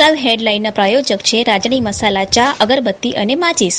Live હેડલાઇનના પ્રાયોજક છે રાજની મસાલા ચા અગરબત્તી અને માચીસ.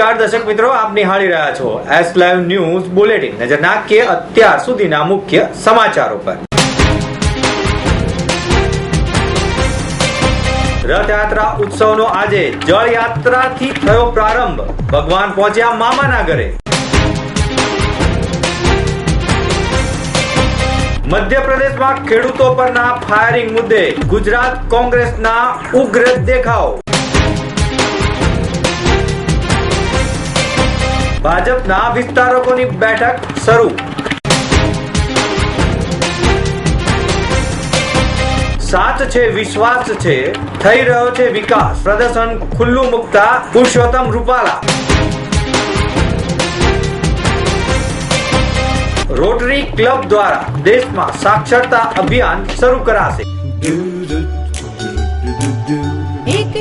નમસ્કાર દર્શક મિત્રો, આપ નિહાળી રહ્યા છો એસ લાઈવ ન્યૂઝ બુલેટિન નજર નાખીએ અત્યાર સુધીના મુખ્ય સમાચારો પર. રથયાત્રા ઉત્સવનો આજે જળયાત્રાથી થયો પ્રારંભ. ભગવાન પહોંચ્યા મામાના ઘરે. મધ્યપ્રદેશમાં ખેડૂતો પરના ફાયરિંગ મુદ્દે ગુજરાત કોંગ્રેસના ઉગ્ર દેખાવ. ભાજપના વિસ્તારકોની બેઠક શરૂ. સાચ છે, વિશ્વાસ છે, થઈ રહ્યો છે વિકાસ. પ્રદર્શન ખુલ્લું મુકતા પુરુષોત્તમ રૂપાલા. રોટરી ક્લબ દ્વારા દેશમાં સાક્ષરતા અભિયાન શરૂ કરાશે. એક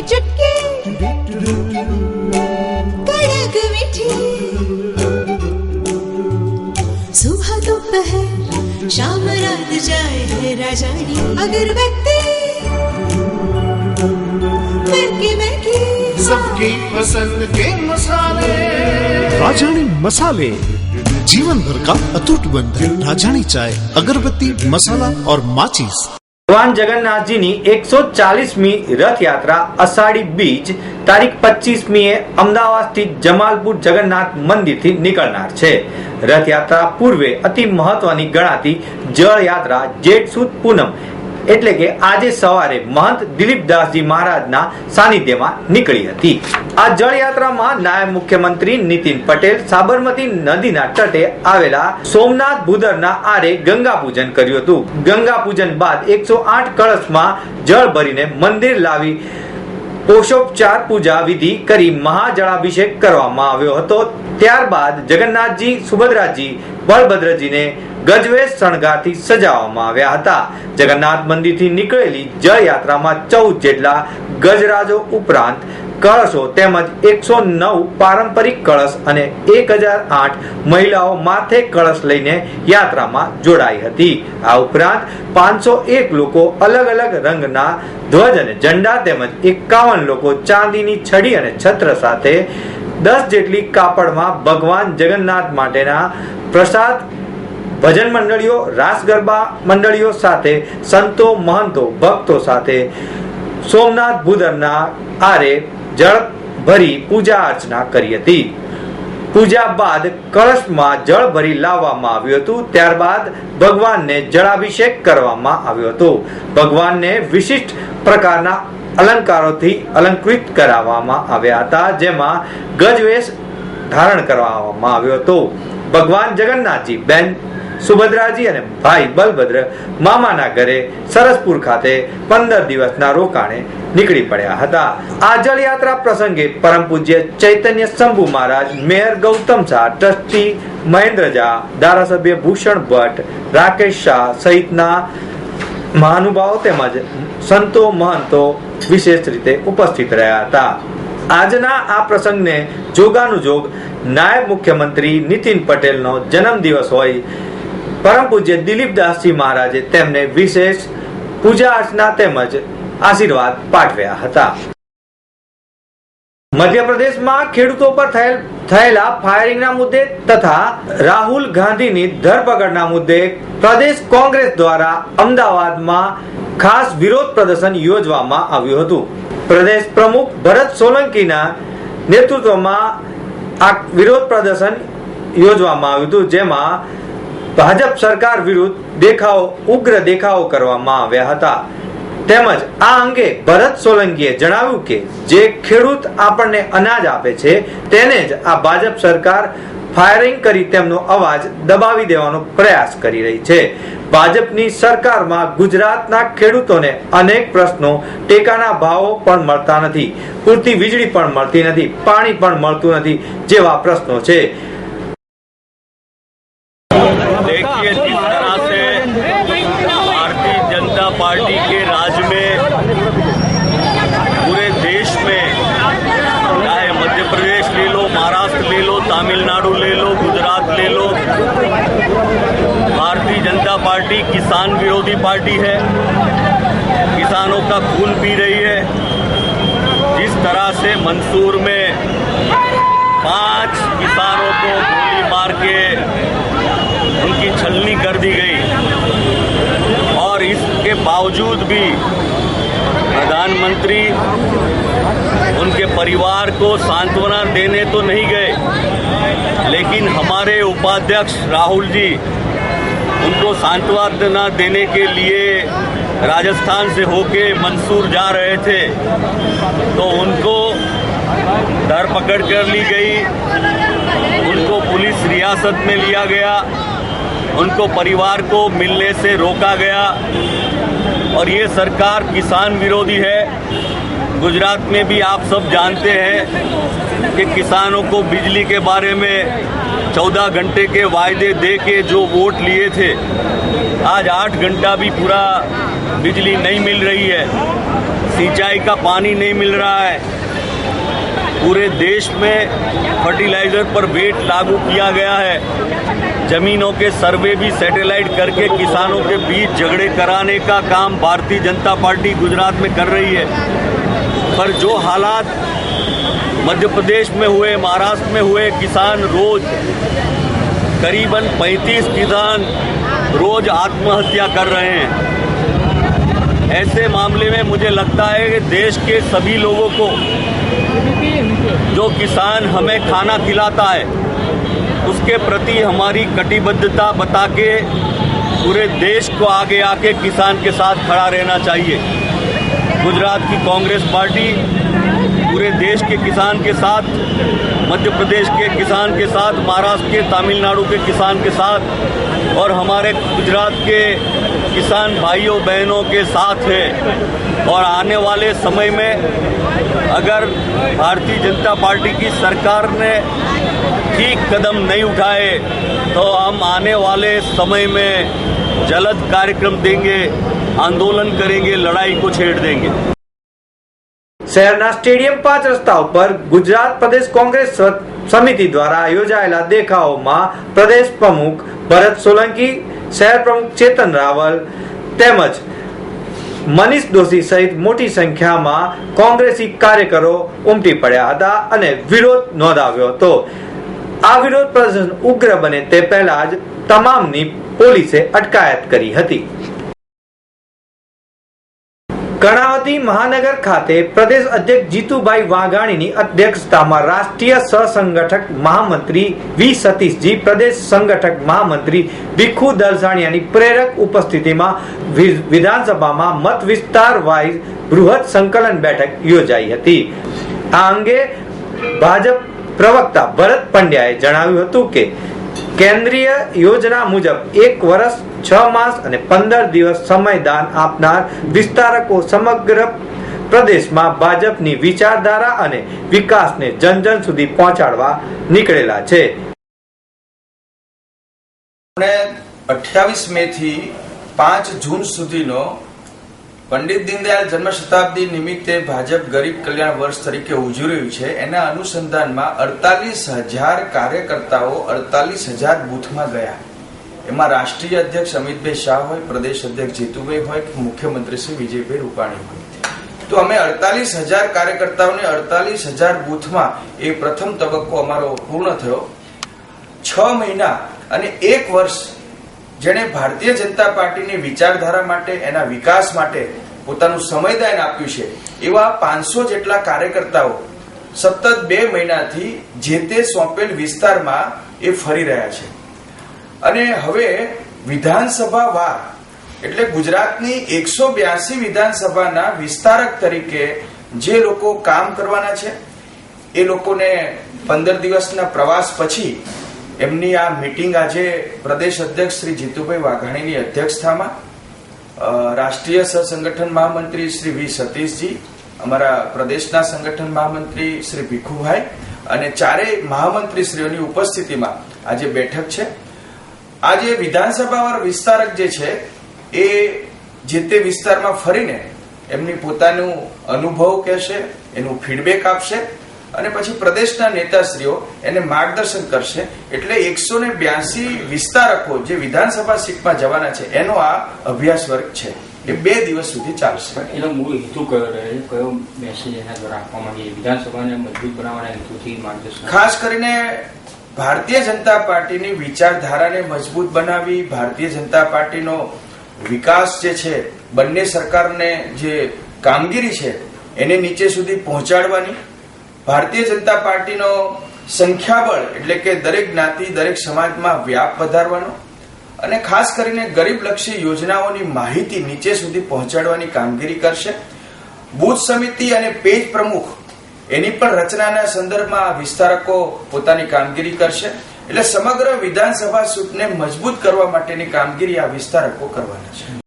शाम रात जाए है राजानी। अगरबत्ती सबकी पसंद के मसाले। राजानी मसाले जीवन भर का अटूट बंधन। राजानी चाय अगरबत्ती मसाला और माचिस। ભગવાન જગન્નાથજીની એકસો ચાલીસમી રથયાત્રા અષાઢી બીજ, તારીખ પચીસમી એ અમદાવાદ સ્થિત જમાલપુર જગન્નાથ મંદિરથી નીકળનાર છે. રથયાત્રા પૂર્વે અતિ મહત્વની ગણાતી જળ યાત્રા જેઠ સુદ પૂનમ એટલે કે આજે સવારે મહંત દિલીપદાસજી મહારાજના સાનિધ્યમાં નીકળી હતી. આ જળયાત્રામાં નાયબ મુખ્યમંત્રી નીતિન પટેલ સાબરમતી નદીના તટે આવેલા સોમનાથ ભૂદરના આરે ગંગા પૂજન કર્યું હતું. ગંગા પૂજન બાદ એકસો આઠ કળશમાં જળ ભરીને મંદિર લાવી પોષોપચાર પૂજા વિધિ કરી મહાજળાભિષેક કરવામાં આવ્યો હતો. ત્યારબાદ જગન્નાથજી, સુભદ્રાજી, બળભદ્રજીને ગજવેશ શણગારથી સજાવવામાં આવ્યા હતા. જગન્નાથ મંદિરથી નીકળેલી જળ યાત્રામાં ચૌદ જેટલા ગજરાજો ઉપરાંત કળશો તેમજ એકસો નવ પારંપરિક કળશ અને એક હજાર આઠ મહિલાઓ માથે કળશ લઈને યાત્રામાં જોડાઈ હતી. આ ઉપરાંત પાંચસો એક લોકો અલગ અલગ રંગના ધ્વજ અને ઝંડા તેમજ એકાવન લોકો ચાંદીની છડી અને છત્ર સાથે દસ જેટલી કાપડમાં ભગવાન જગન્નાથ માટેના પ્રસાદ ભજન મંડળીઓ, રાસ ગરબા મંડળીઓ સાથે, સંતો, મહંતો, ભક્તો સાથે, સોમનાથ ભૂદરના આરે જળ ભરી પૂજા અર્ચના કરી હતી. પૂજા બાદ કળશમાં જળ ભરી લાવવામાં આવ્યું હતું. ત્યારબાદ ભગવાનને જળાભિષેક કરવામાં આવ્યો હતો. ભગવાનને વિશિષ્ટ પ્રકારના અલંકારોથી અલંકૃત કરાવવામાં આવ્યા હતા, જેમાં ગજવેશ ધારણ કરવામાં આવ્યો હતો. ભગવાન જગન્નાથજી, બેન સુભદ્રાજી અને ભાઈ બલભદ્ર મામાના ઘરે સરસપુર ખાતે પંદર દિવસના રોકાણે નીકળી પડ્યા હતા. આ જળયાત્રા પ્રસંગે પરમ પૂજ્ય ચૈતન્ય શંભુ મહારાજ, મેયર ગૌતમ શાહ, ટ્રસ્ટી મહેન્દ્ર ઝા, ધારાસભ્ય ભૂષણ ભટ્ટ, રાકેશ શાહ સહિતના મહાનુભાવો તેમજ સંતો મહંતો વિશેષ રીતે ઉપસ્થિત રહ્યા હતા. આજના આ પ્રસંગને જોગાનુજોગ નાયબ મુખ્યમંત્રી નીતિન પટેલનો જન્મદિવસ હોય પરમ પૂજ્ય દિલીપદાસજી મહારાજે તેમને વિશેષ પૂજા અર્ચના તેમજ આશીર્વાદ પાઠવ્યા હતા. મધ્યપ્રદેશમાં ખેડૂતો પર થયેલ, થયેલા ફાયરિંગના મુદ્દે તથા રાહુલ ગાંધીની ધરપકડના મુદ્દે પ્રદેશ કોંગ્રેસ દ્વારા અમદાવાદમાં ખાસ વિરોધ પ્રદર્શન યોજવામાં આવ્યું હતું. પ્રદેશ પ્રમુખ ભરત સોલંકીના નેતૃત્વમાં આ વિરોધ પ્રદર્શન યોજવામાં આવ્યું હતું, જેમાં ભાજપ સરકાર વિરુદ્ધ દેખાવો, ઉગ્ર દેખાવો કરવામાં આવ્યા હતા. તેમજ આ અંગે ભરત સોલંકીએ જણાવ્યું કે, જે ખેડૂત આપણને અનાજ આપે છે, તેને જ આ ભાજપ સરકાર ફાયરિંગ કરી તેમનો અવાજ દબાવી દેવાનો પ્રયાસ કરી રહી છે. ભાજપની સરકારમાં ગુજરાતના ખેડૂતોને અનેક પ્રશ્નો, ટેકાના ભાવો પણ મળતા નથી. પૂરતી વીજળી પણ મળતી નથી, પાણી પણ મળતું નથી જેવા પ્રશ્નો છે. के राज में, पूरे देश में, चाहे मध्य प्रदेश ले लो, महाराष्ट्र ले लो, तमिलनाडु ले लो, गुजरात ले लो, भारतीय जनता पार्टी किसान विरोधी पार्टी है। किसानों का खून पी रही है। जिस तरह से मंसूर में पाँच किसानों को गोली मार के उनकी छलनी कर दी गई और इसके बावजूद भी प्रधानमंत्री उनके परिवार को सांत्वना देने तो नहीं गए, लेकिन हमारे उपाध्यक्ष राहुल जी उनको सांत्वना देने के लिए राजस्थान से होके मंसूर जा रहे थे तो उनको धरपकड़ कर ली गई, उनको पुलिस रियासत में लिया गया। उनको परिवार को मिलने से रोका गया। और ये सरकार किसान विरोधी है। गुजरात में भी आप सब जानते हैं कि किसानों को बिजली के बारे में चौदह घंटे के वायदे दे के जो वोट लिए थे, आज आठ घंटा भी पूरा बिजली नहीं मिल रही है। सिंचाई का पानी नहीं मिल रहा है। पूरे देश में फर्टिलाइज़र पर वेट लागू किया गया है। जमीनों के सर्वे भी सैटेलाइट करके किसानों के बीच झगड़े कराने का काम भारतीय जनता पार्टी गुजरात में कर रही है। पर जो हालात मध्य प्रदेश में हुए, महाराष्ट्र में हुए, किसान रोज करीबन 35 किसान रोज आत्महत्या कर रहे हैं। ऐसे मामले में मुझे लगता है कि देश के सभी लोगों को जो किसान हमें खाना खिलाता है, उसके प्रति हमारी कटिबद्धता बता के पूरे देश को आगे आके किसान के साथ खड़ा रहना चाहिए। गुजरात की कांग्रेस पार्टी पूरे देश के किसान के साथ, मध्य प्रदेश के किसान के साथ, महाराष्ट्र के, तमिलनाडु के किसान के साथ और हमारे गुजरात के किसान भाइयों बहनों के साथ है और आने वाले समय में अगर भारतीय जनता पार्टी की सरकार ने ठीक कदम नहीं उठाए तो हम आने वाले समय में जलद कार्यक्रम देंगे आंदोलन करेंगे लड़ाई को छेड़ देंगे શહેરના સ્ટેડિયમ પાંચ રસ્તા ઉપર ગુજરાત પ્રદેશ કોંગ્રેસ સમિતિ દ્વારા યોજાયેલા દેખાવોમાં પ્રદેશ પ્રમુખ ભરત સોલંકી શહેર પ્રમુખ ચેતન રાવલ તેમજ મનીષ દોશી સહિત મોટી સંખ્યામાં કોંગ્રેસી કાર્યકરો ઉમટી પડ્યા હતા અને વિરોધ નોંધાવ્યો હતો. આ વિરોધ પ્રદર્શન ઉગ્ર બને તે પહેલા જ તમામની પોલીસે અટકાયત કરી હતી. કર્ણાવતી મહાનગર ખાતે પ્રદેશ અધ્યક્ષ જીતુભાઈ વાઘાણીની અધ્યક્ષતામાં રાષ્ટ્રીય સહસંગઠક મહામંત્રી વી સતીશજી, પ્રદેશ સંગઠક મહામંત્રી ભીખુ દલસાણિયાની પ્રેરક ઉપસ્થિતિમાં વિધાનસભામાં મત વિસ્તાર વાઇઝ બૃહદ સંકલન બેઠક યોજાઈ હતી. આ અંગે ભાજપ પ્રવક્તા ભરત પંડ્યાએ જણાવ્યું હતું કે કેન્દ્રીય યોજના મુજબ એક વર્ષ, છ માસ અને પંદર દિવસ સમયદાન આપનાર વિસ્તારકો સમગ્ર પ્રદેશમાં ભાજપની વિચારધારા અને વિકાસને જન જન સુધી પહોંચાડવા નીકળેલા છે. અઠ્યાવીસ મે થી પાંચ જૂન સુધીનો પંડિત દીનદયાળ જન્મ શતાબ્દી નિમિત્તે ભાજપ ગરીબ કલ્યાણ વર્ષ તરીકે ઉજવી રહ્યું છે. એના અનુસંધાનમાં અડતાલીસ હજાર કાર્યકર્તાઓ અડતાલીસ હજાર બૂથમાં ગયા. એમાં રાષ્ટ્રીય અધ્યક્ષ અમિતભાઈ શાહ હોય, પ્રદેશ અધ્યક્ષ જીતુભાઈ હોય કે મુખ્યમંત્રી શ્રી વિજયભાઈ રૂપાણી હોય. તો અમે અડતાલીસ હજાર કાર્યકર્તાઓને અડતાલીસ હજાર બૂથમાં એ પ્રથમ તબક્કો અમારો પૂર્ણ થયો. છ મહિના અને એક વર્ષ જેણે ભારતીય જનતા પાર્ટીની વિચારધારા માટે, એના વિકાસ માટે પોતાનું સમયદાન આપ્યું છે. એવા પાંચસો જેટલા કાર્યકર્તાઓ સતત બે મહિનાથી જે તે સોંપેલ વિસ્તારમાં એ ફરી રહ્યા છે. અને હવે વિધાનસભા વાર, એટલે ગુજરાતની એકસો બ્યાસી વિધાનસભાના વિસ્તારક તરીકે જે લોકો કામ કરવાના છે, એ લોકોને પંદર દિવસના પ્રવાસ પછી એમની આ મિટિંગ આજે પ્રદેશ અધ્યક્ષ શ્રી જીતુભાઈ વાઘાણીની અધ્યક્ષતામાં રાષ્ટ્રીય સહસંગઠન મહામંત્રી શ્રી વી. સતીશજી, અમારા પ્રદેશના સંગઠન મહામંત્રી શ્રી ભીખુભાઈ અને ચારેય મહામંત્રીશ્રીઓની ઉપસ્થિતિમાં આજે બેઠક છે. આજે વિધાનસભાવાર વિસ્તારક જે છે, એ જે તે વિસ્તારમાં ફરીને એમની પોતાનું અનુભવ કહેશે, એનું ફીડબેક આપશે. અને પછી પ્રદેશના નેતાશ્રીઓ એને માર્ગદર્શન કરશે. એટલે એકસો ને બ્યાસી વિસ્તારકો જે વિધાનસભા સીટમાં જવાના છે એનો આ અભ્યાસ વર્ગ છે. એ બે દિવસ સુધી ચાલશે. એનો મૂળ હેતુ કયો રહે કયો મેસેજ એના દ્વારા આપવા માંગીએ વિધાનસભાને મજબૂત બનાવવાના હેતુથી માર્ગદર્શન? ખાસ કરીને ભારતીય જનતા પાર્ટીની વિચારધારાને મજબૂત બનાવી ભારતીય જનતા પાર્ટીનો વિકાસ જે છે બંને સરકારને જે કામગીરી છે એને નીચે સુધી પહોંચાડવાની ભારતીય જનતા પાર્ટીનો સંખ્યાબળ એટલે કે દરેક જ્ઞાતિ, દરેક સમાજમાં વ્યાપ વધારવાનો અને ખાસ કરીને ગરીબલક્ષી યોજનાઓની માહિતી નીચે સુધી પહોંચાડવાની કામગીરી કરશે. બુથ સમિતિ અને પેજ પ્રમુખ એની પણ રચનાના સંદર્ભમાં વિસ્તારકો પોતાની કામગીરી કરશે. એટલે સમગ્ર વિધાનસભા સૂટને મજબૂત કરવા માટેની કામગીરી આ વિસ્તારકો કરવાના છે.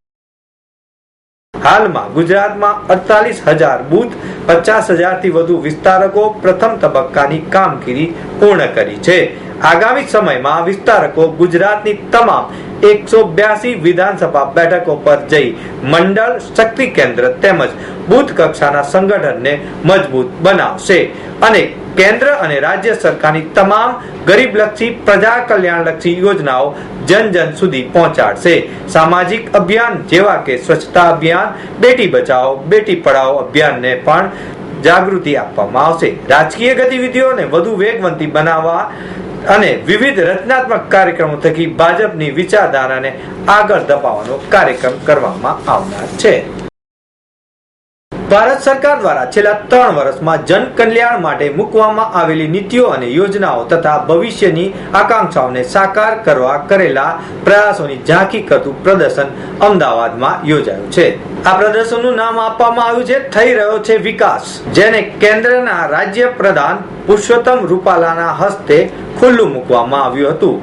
હાલમાં ગુજરાતમાં અડતાલીસ હજાર બુથ, પચાસ હજારથી વધુ વિસ્તારકો પ્રથમ તબક્કાની કામગીરી પૂર્ણ કરી છે. આગામી સમયમાં વિસ્તારકો ગુજરાતની તમામ એકસો બ્યાસી વિધાનસભા બેઠકો પર જઈ મંડળ શક્તિ કેન્દ્ર તેમજ બૂથ કક્ષાના સંગઠનને મજબૂત બનાવશે. અને કેન્દ્ર અને રાજ્ય સરકારની તમામ ગરીબલક્ષી પ્રજા કલ્યાણલક્ષી યોજનાઓ જન જન સુધી પહોંચાડશે. સામાજિક અભિયાન જેવા કે સ્વચ્છતા અભિયાન, બેટી બચાવો, બેટી પઢાઓ અભિયાનને પણ જાગૃતિ આપવામાં આવશે. રાજકીય ગતિવિધિઓને વધુ વેગવંતી બનાવવા અને વિવિધ રચનાત્મક કાર્યક્રમો થકી ભાજપની વિચારધારાને આગળ ધપાવવાનો કાર્યક્રમ કરવામાં આવનાર છે. ભારત સરકાર દ્વારા છેલ્લા ત્રણ વર્ષમાં જન કલ્યાણ માટે મૂકવામાં આવેલી નીતિઓ અને યોજનાઓ તથા ભવિષ્યની આકાંક્ષાઓને સાકાર કરવા કરેલા પ્રયાસોની ઝાંખી કરતું પ્રદર્શન અમદાવાદમાં યોજાયું છે. આ પ્રદર્શનનું નામ આપવામાં આવ્યું છે, થઈ રહ્યો છે વિકાસ જેને કેન્દ્રના રાજ્ય પ્રધાન પુરુષોત્તમ રૂપાલાના હસ્તે ખુલ્લું મૂકવામાં આવ્યું હતું.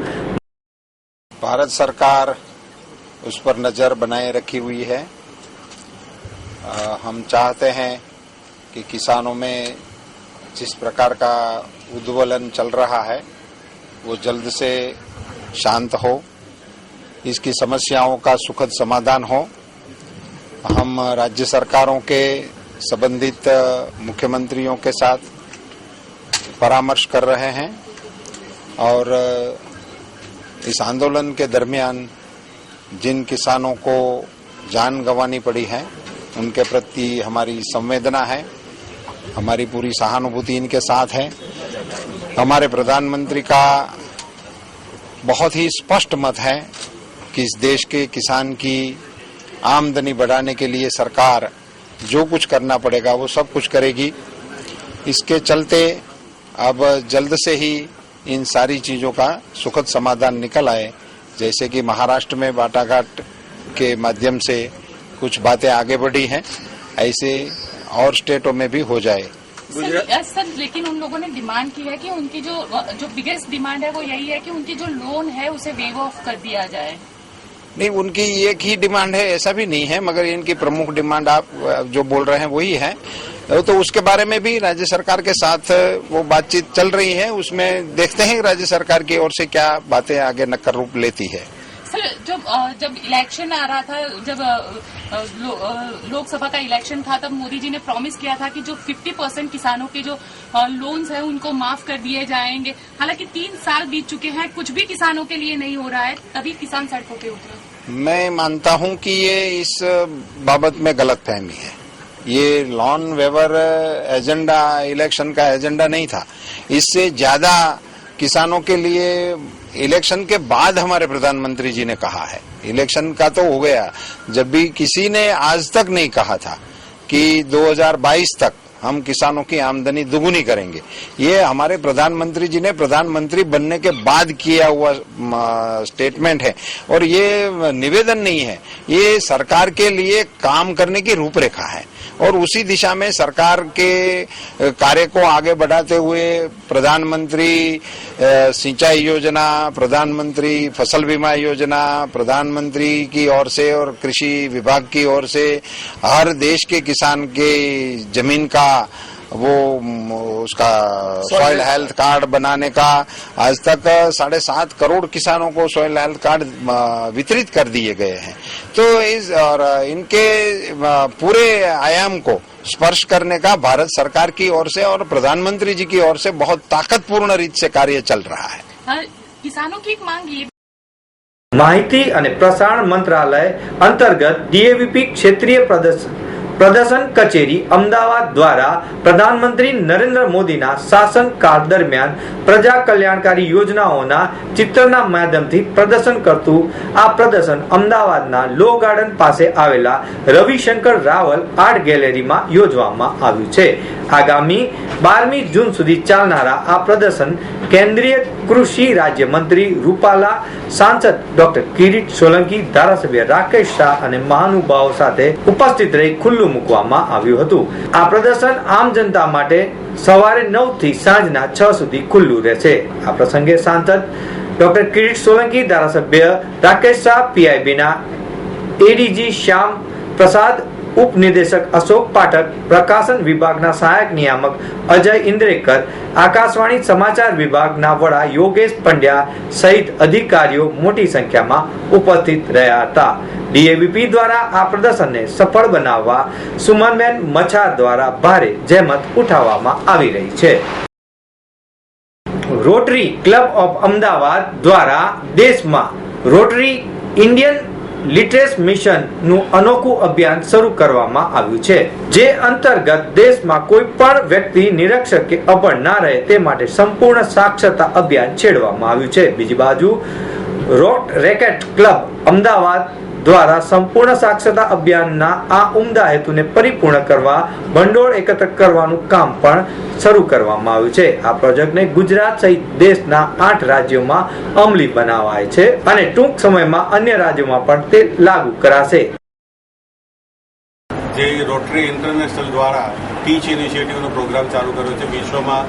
ભારત સરકાર ઉસ પર નજર બનાએ રખી હુઈ હૈ. हम चाहते हैं कि किसानों में जिस प्रकार का उद्वलन चल रहा है, वो जल्द से शांत हो, इसकी समस्याओं का सुखद समाधान हो। हम राज्य सरकारों के संबंधित मुख्यमंत्रियों के साथ परामर्श कर रहे हैं और इस आंदोलन के दरमियान जिन किसानों को जान गंवानी पड़ी है उनके प्रति हमारी संवेदना है, हमारी पूरी सहानुभूति इनके साथ है। हमारे प्रधानमंत्री का बहुत ही स्पष्ट मत है कि इस देश के किसान की आमदनी बढ़ाने के लिए सरकार जो कुछ करना पड़ेगा वो सब कुछ करेगी। इसके चलते अब जल्द से ही इन सारी चीज़ों का सुखद समाधान निकल आए, जैसे कि महाराष्ट्र में बाटाघाट के माध्यम से कुछ बातें आगे बढ़ी हैं ऐसे और स्टेटों में भी हो जाए। सर, सर लेकिन उन लोगों ने डिमांड की है कि उनकी जो जो बिगेस्ट डिमांड है वो यही है कि उनकी जो लोन है उसे वेव ऑफ़ कर दिया जाए। नहीं उनकी एक ही डिमांड है ऐसा भी नहीं है मगर इनकी प्रमुख डिमांड आप जो बोल रहे हैं वही है। तो उसके बारे में भी राज्य सरकार के साथ वो बातचीत चल रही है उसमें देखते हैं राज्य सरकार की ओर से क्या बातें आगे नक्कर रूप लेती है। सर जब जब इलेक्शन आ रहा था जब लो, लोकसभा का इलेक्शन था तब मोदी जी ने प्रॉमिस किया था कि जो 50 परसेंट किसानों के जो लोन्स हैं उनको माफ़ कर दिए जाएँगे। हालाँकि तीन साल बीत चुके हैं कुछ भी किसानों के लिए नहीं हो रहा है तभी किसान सड़कों पे उतरे। मैं मानता हूँ कि ये इस बाबत में गलत फहमी है। ये लॉन वेवर एजेंडा इलेक्शन का एजेंडा नहीं था। इससे ज़्यादा किसानों के लिए इलेक्शन के बाद हमारे प्रधानमंत्री जी ने कहा है। इलेक्शन का तो हो गया। जब भी किसी ने आज तक नहीं कहा था कि 2022 तक हम किसानों की आमदनी दुगुनी करेंगे, ये हमारे प्रधानमंत्री जी ने प्रधानमंत्री बनने के बाद किया हुआ स्टेटमेंट है। और ये निवेदन नहीं है। ये सरकार के लिए काम करने की रूपरेखा है। और उसी दिशा में सरकार के कार्य को आगे बढ़ाते हुए प्रधानमंत्री सिंचाई योजना, प्रधानमंत्री फ़सल बीमा योजना, प्रधानमंत्री की ओर से और कृषि विभाग की ओर से हर देश के किसान के ज़मीन का वो उसका सॉइल हेल्थ कार्ड बनाने का आज तक साढ़े सात करोड़ किसानों को सॉइल हेल्थ कार्ड वितरित कर दिए गए हैं। तो इस और इनके अ, पूरे आयाम को स्पर्श करने का भारत सरकार की ओर से और प्रधानमंत्री जी की ओर से बहुत ताकतपूर्ण रीत से कार्य चल रहा है हाँ, किसानों की एक मांग ये માહિતી અને પ્રસારણ મંત્રાલય અંતર્ગત ડીએવીપી ક્ષેત્રીય પ્રદર્શન પ્રદર્શન કચેરી અમદાવાદ દ્વારા પ્રધાનમંત્રી નરેન્દ્ર મોદીના શાસનકાળ દરમિયાન પ્રજા કલ્યાણકારી યોજનાઓના ચિત્રના માધ્યમથી પ્રદર્શન કરતું આ પ્રદર્શન અમદાવાદના લો ગાર્ડન પાસે આવેલા રવિશંકર રાવલ આર્ટ ગેલેરીમાં યોજવામાં આવ્યું છે. આગામી બારમી જૂન સુધી ચાલનારા આ પ્રદર્શન કેન્દ્રીય કૃષિ રાજ્યમંત્રી રૂપાલા સાંસદ ડોક્ટર કિરીટ સોલંકી, ધારાસભ્ય રાકેશ શાહ અને મહાનુભાવો સાથે ઉપસ્થિત રહી ખુલ્લું મૂકવામાં આવ્યું હતું. આ પ્રદર્શન આમ જનતા માટે સવારે નવથી સાંજના છ સુધી ખુલ્લું રહેશે. આ પ્રસંગે સાંસદ ડોક્ટર કિરીટ સોલંકી, ધારાસભ્ય રાકેશ શાહ, પીઆઈબીના એડીજી શ્યામ પ્રસાદ ઉપનિદેશક અશોક પાઠક, પ્રકાશન વિભાગના સહાયક નિયામક અજય ઇન્દ્રેકર, આકાશવાણી સમાચાર વિભાગના વડા યોગેશ પંડ્યા સહિત અધિકારીઓ મોટી સંખ્યામાં ઉપસ્થિત રહ્યા હતા. ડીએબીપી દ્વારા આ પ્રદર્શનને સફળ બનાવવા સુમનબેન મછાર દ્વારા ભારે જહેમત ઉઠાવવામાં આવી રહી છે. રોટરી ક્લબ ઓફ અમદાવાદ દ્વારા દેશમાં રોટરી ઇન્ડિયન લિટરેસ મિશનનું અનોખું અભિયાન શરૂ કરવામાં આવ્યું છે, જે અંતર્ગત દેશમાં કોઈ પણ વ્યક્તિ નિરક્ષર કે અભણ ના રહે તે માટે સંપૂર્ણ સાક્ષરતા અભિયાન છેડવામાં આવ્યું છે. બીજી બાજુ, રોટ રેકેટ ક્લબ અમદાવાદ દ્વારા સંપૂર્ણ સાક્ષરતા અભિયાનના આ ઉમદા હેતુને પરિપૂર્ણ કરવા, ભંડોળ એકત્ર કરવાનું કામ પણ શરૂ કરવામાં આવ્યું છે. આ પ્રોજેક્ટને ગુજરાત સહિત દેશના આઠ રાજ્યોમાં અમલી બનાવાય છે અને ટૂંક સમયમાં અન્ય રાજ્યોમાં પણ તે લાગુ કરાશે. જે રોટરી ઇન્ટરનેશનલ દ્વારા ટીચ ઇનિશિયેટિવનો પ્રોગ્રામ ચાલુ કર્યો છે. વિશ્વમાં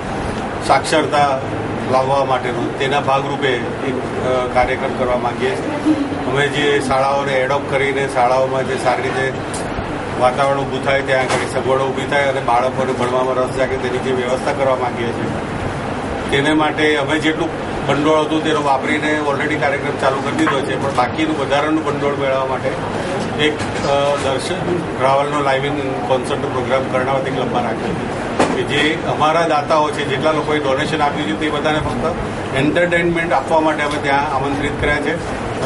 સાક્ષરતા લાવવા માટેનું, તેના ભાગરૂપે એક કાર્યક્રમ કરવા માંગીએ છીએ. અમે જે શાળાઓને એડોપ્ટ કરીને શાળાઓમાં જે સારી રીતે વાતાવરણ ઊભું થાય, ત્યાં આગળ સગવડો ઊભી થાય અને બાળકોને ભણવામાં રસ જાગે તેની જે વ્યવસ્થા કરવા માંગીએ છીએ, તેને માટે અમે જેટલું ભંડોળ હતું તેનો વાપરીને ઓલરેડી કાર્યક્રમ ચાલુ કરી દીધો છે, પણ બાકીનું વધારાનું ભંડોળ મેળવવા માટે એક દર્શન રાવલનો લાઇવિંગ ઇન કોન્સર્ટનો પ્રોગ્રામ કર્ણાવતી ક્લબમાં રાખ્યો છે કે જે અમારા દાતાઓ છે, જેટલા લોકોએ ડોનેશન આપ્યું છે, તે બધાને ફક્ત એન્ટરટેનમેન્ટ આપવા માટે અમે ત્યાં આમંત્રિત કર્યા છે.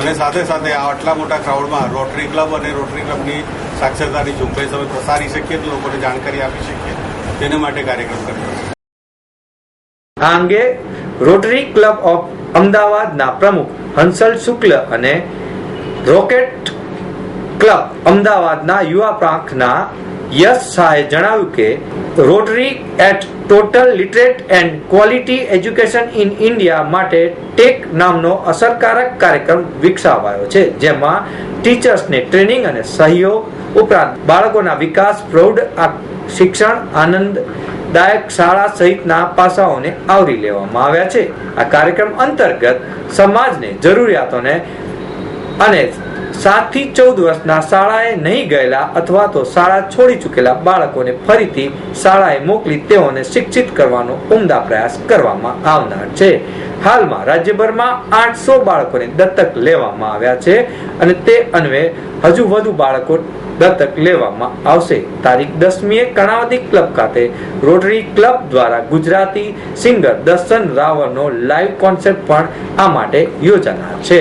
અને સાથે સાથે આટલા મોટા ક્રાઉડમાં રોટરી ક્લબ અને રોટરી ક્લબની સાક્ષરતાની ઝુંબેશ અમે પ્રસારી શકીએ લોકોને જાણકારી આપી શકીએ. તેને માટે કાર્યક્રમ કર્યો આ અંગે રોટરી ક્લબ ઓફ અમદાવાદના પ્રમુખ હંસલ શુક્લ અને રોકેટ ક્લબ અમદાવાદના યુવા પ્રાંકના યશ શાહે જણાવ્યું કે Rotary at total literate and quality education in India માટે ટેક નામનો અસરકારક કાર્યક્રમ વિકસાવાયો છે, જેમાં ટીચર્સને ટ્રેનિંગ અને સહયોગ ઉપરાંત બાળકોના વિકાસ, પ્રૌઢ શિક્ષણ, આનંદદાયક શાળા સહિતના પાસાઓને આવરી લેવામાં આવ્યા છે. આ કાર્યક્રમ અંતર્ગત સમાજને જરૂરિયાતોને અને સાતથી ચૌદ વર્ષના શાળાએ નહીં ગયેલા અથવા તો શાળા છોડી ચૂકેલા બાળકોને ફરીથી શાળાએ મોકલી તેઓને શિક્ષિત કરવાનો ઉમદા પ્રયાસ કરવામાં આવનાર છે. હાલમાં રાજ્યભરમાં આઠસો બાળકોને દત્તક લેવામાં આવ્યા છે અને તે અન્વે હજુ વધુ બાળકો દત્તક લેવામાં આવશે. તારીખ દસમીએ કર્ણાવતી ક્લબ ખાતે રોટરી ક્લબ દ્વારા ગુજરાતી સિંગર દર્શન રાવલનો લાઈવ કોન્સેપ્ટ પણ આ માટે યોજાનાર છે.